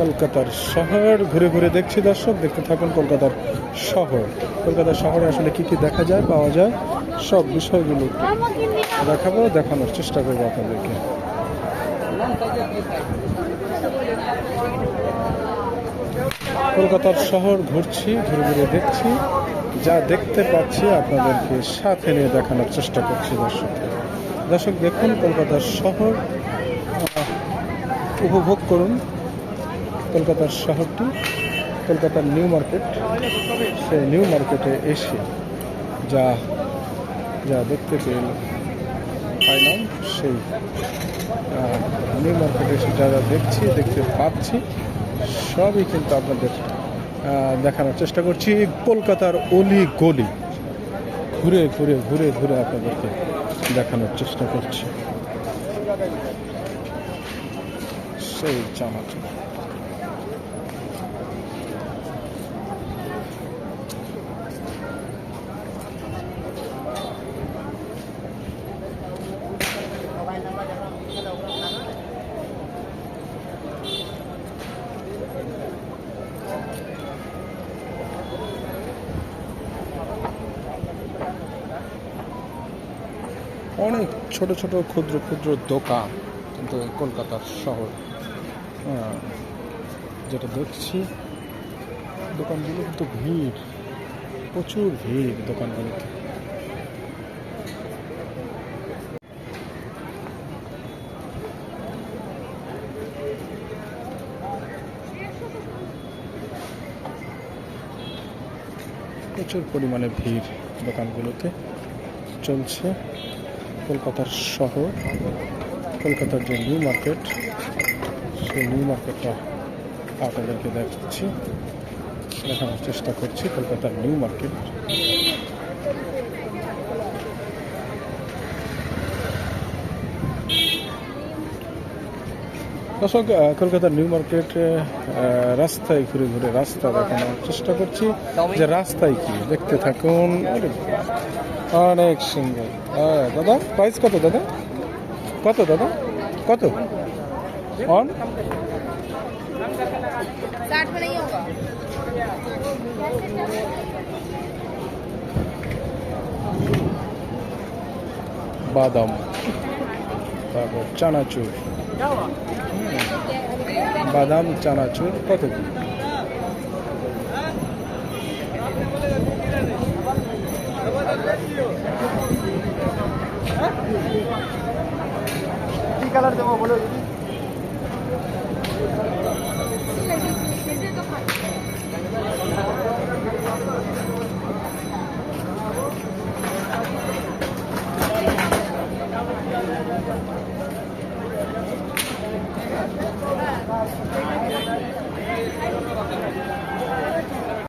কলকাতার শহর। ঘুরে ঘুরে দেখছি দর্শক, দেখতে থাকুন কলকাতার শহর। কলকাতার শহরে আসলে কি কি দেখা যায়, পাওয়া যায়, সব বিষয়গুলো দেখাবো, দেখানোর চেষ্টা করব আপনাদেরকে। কলকাতার শহর ঘুরছি, ঘুরে ঘুরে দেখছি, যা দেখতে পাচ্ছি আপনাদেরকে সাথে নিয়ে দেখানোর চেষ্টা করছি দর্শক। দর্শক, দেখুন কলকাতার শহর উপভোগ করুন। কলকাতার শহরটি, কলকাতার নিউ মার্কেট সেই নিউ মার্কেটে এসে যা যা দেখতে পেল পাইলাম সেই। নিউ মার্কেটে এসে যা যা দেখছি, দেখতে পাচ্ছি, সবই কিন্তু আপনাদের দেখানোর চেষ্টা করছি। কলকাতার অলি গলি, ঘুরে ঘুরে ঘুরে ঘুরে আপনাদেরকে দেখানোর চেষ্টা করছি। সেই জামাটা। অনেক ছোট ছোট ক্ষুদ্র ক্ষুদ্র দোকান কিন্তু কলকাতার শহর যেটা দেখছি, দোকানগুলো কিন্তু ভিড়, প্রচুর ভিড় দোকানগুলোতে। প্রচুর পরিমাণে ভিড় দোকানগুলোতে চলছে। কলকাতার শহর, কলকাতার যে নিউ মার্কেট, সেই নিউ মার্কেটটা আপনাদেরকে দেখাচ্ছি। দেখানোর চেষ্টা করছি কলকাতার নিউ মার্কেট। দর্শক কলকাতার নিউ মার্কেট রাস্তায় ঘুরে ঘুরে রাস্তা দেখানোর চেষ্টা করছি। যে রাস্তায় কি, দেখতে থাকুন। অনেক সুন্দর। হ্যাঁ দাদা প্রাইস কত, দাদা? কত দাদা? কত? অন বাদাম। তারপর চানাচুর। বাদাম চানাচুর কত কি কালার দেবো বলো